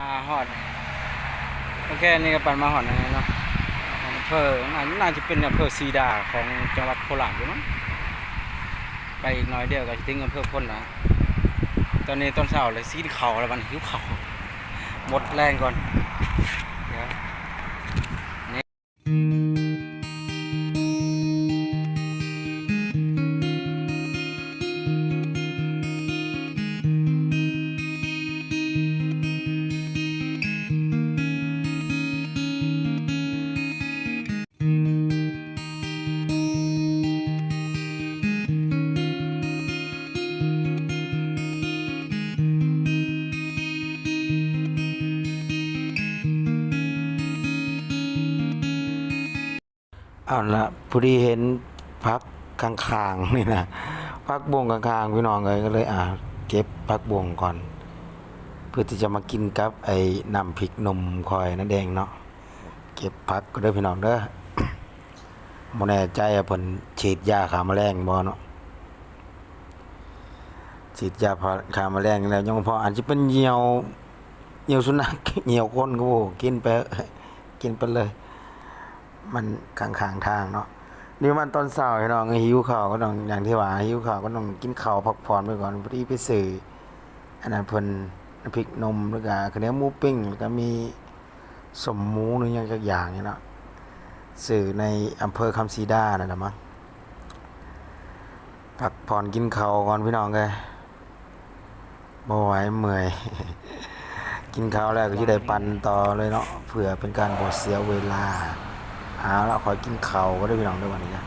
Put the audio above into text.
มาฮอดโอเคนี่ก็ปั่นมาฮอดนะเนาะอำเภอน่าน่าจะเป็นอำเภอซีดาของจังหวัดโคราชอยู่มั้งไปอีกน้อยเดียวก็จะถึงอำเภอพ้นนะตอนนี้ตอนเช้าเลยซีดเข่าแล้วมันหิวเข่าหมดแรงก่อน เอาละพอดีเห็นพักกลางๆนี่นะพักบวงกลางๆพี่น้องเลยก็เลยอ่าเก็บพักบวงก่อน เพื่อที่จะมากินกับไอ้น้ำพริกนมคอยนั่นเองเนาะเก็บพักก็เด้พี่น้องเด้อบ่แน่ใจว่าเพิ่นฉีดยาฆ่าแมลงบ่เนาะฉีดยาฆ่าแมลงแล้วยังพออาจจะเป็นเหี่ยวเหี่ยวสุนัขเหี่ยวคนก็บ่กินไปกินไปเลย มันข้างๆทางเนาะนี่มันตอนเช้าพี่น้องหิวข้าวก็ต้องอย่างที่ว่าหิวข้าวก็ต้องกินข้าวพักผ่อนไปก่อนพอดีไปซื้ออันนั้นเพิ่นน้ำพริกนมแล้วก็ข้าวเหนียวหมูปิ้งแล้วก็มีสมหมูหรือยังสักอย่างนี่เนาะซื้อในอำเภอคำศรีดานั่นแหละมั้งพักผ่อนกินข้าวก่อนพี่น้องเอ้ยบ่ไหวเมื่อย กินข้าวแล้วก็สิได้ปั่นต่อเลยเนาะเพื่อเป็นการบ่เสียเวลา เอาละขอกินเขาก็ได้พี่น้องด้วยวันนี้นะ